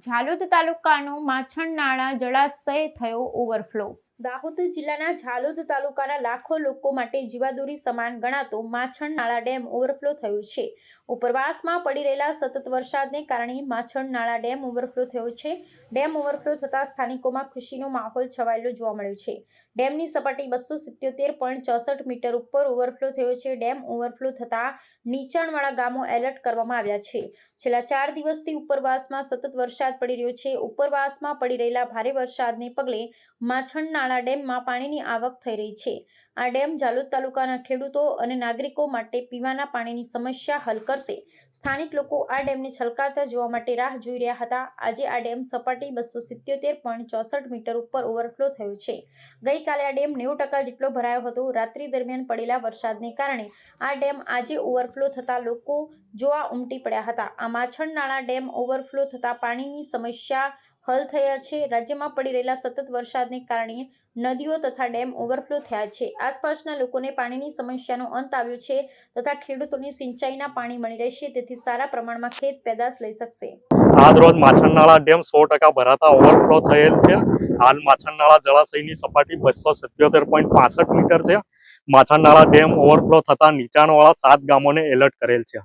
ઝાલોદ તાલુકાનું માછણ નાળા જળાશય થયો ઓવરફ્લો. દાહોદ જિલ્લાના ઝાલોદ તાલુકાના લાખો લોકો માટે જીવાદોરી સમાન ગણાતો માછણ નાળા ડેમ ઓવરફ્લો થયો છે. ઉપરવાસમાં પડી રહેલા સતત વરસાદને કારણે માછણ નાળા ડેમ ઓવરફ્લો થયો છે. ડેમ ઓવરફ્લો થતાં સ્થાનિકોમાં ખુશીનો માહોલ છવાયેલો જોવા મળ્યો છે. ડેમની સપાટી બસો સિત્યોતેર પોઈન્ટ ચોસઠ મીટર ઉપર ઓવરફ્લો થયો છે. ડેમ ઓવરફ્લો થતાં નીચાણવાળા ગામો એલર્ટ કરવામાં આવ્યા છે. છેલ્લા ચાર દિવસથી ઉપરવાસમાં સતત વરસાદ પડી રહ્યો છે. ઉપરવાસમાં પડી રહેલા ભારે વરસાદને પગલે માછણ નાળા ડેમમાં પાણીની આવક થઈ રહી છે. આ ડેમ જાલોદ તાલુકાના ખેડૂતો અને નાગરિકો માટે પીવાના પાણીની સમસ્યા હલ કરશે. સ્થાનિક લોકો આ ડેમને છલકાતા જોવા માટે રાહ જોઈ રહ્યા હતા. આજે આ ડેમ સપાટી બસો સિત્યોતેર પોઈન્ટ ચોસઠ મીટર ઉપર ઓવરફ્લો થયો છે. ગઈકાલે આ ડેમ નેવું ટકા જેટલો ભરાયો હતો. રાત્રિ દરમિયાન પડેલા વરસાદને કારણે આ ડેમ આજે ઓવરફ્લો થતાં લોકો જોવા ઉમટી પડ્યા હતા. આ માછણ નાળા ડેમ ઓવરફ્લો થતાં પાણીની સમસ્યા હલ થયા છે. રાજ્યમાં પડી રહેલા સતત વરસાદને કારણે નદીઓ તથા ડેમ ઓવરફ્લો થયા છે. આસપાસના લોકોને પાણીની સમસ્યાનો અંત આવ્યો છે તથા ખેડૂતોને સિંચાઈના પાણી મળી રહેશે, તેથી સારા પ્રમાણમાં ખેત પેદાશ લઈ શકશે. આજ રોજ માછણનાળા ડેમ સો ટકા ભરાતા ઓવરફ્લો થયેલ છે. હાલ માછણનાળા જળાશયની સપાટી બસો સત્યોતેર પોઈન્ટ પાસઠ મીટર છે. માછણનાળા ડેમ ઓવરફ્લો થતા નીચાણવાળા સાત ગામોને એલર્ટ કરેલ છે.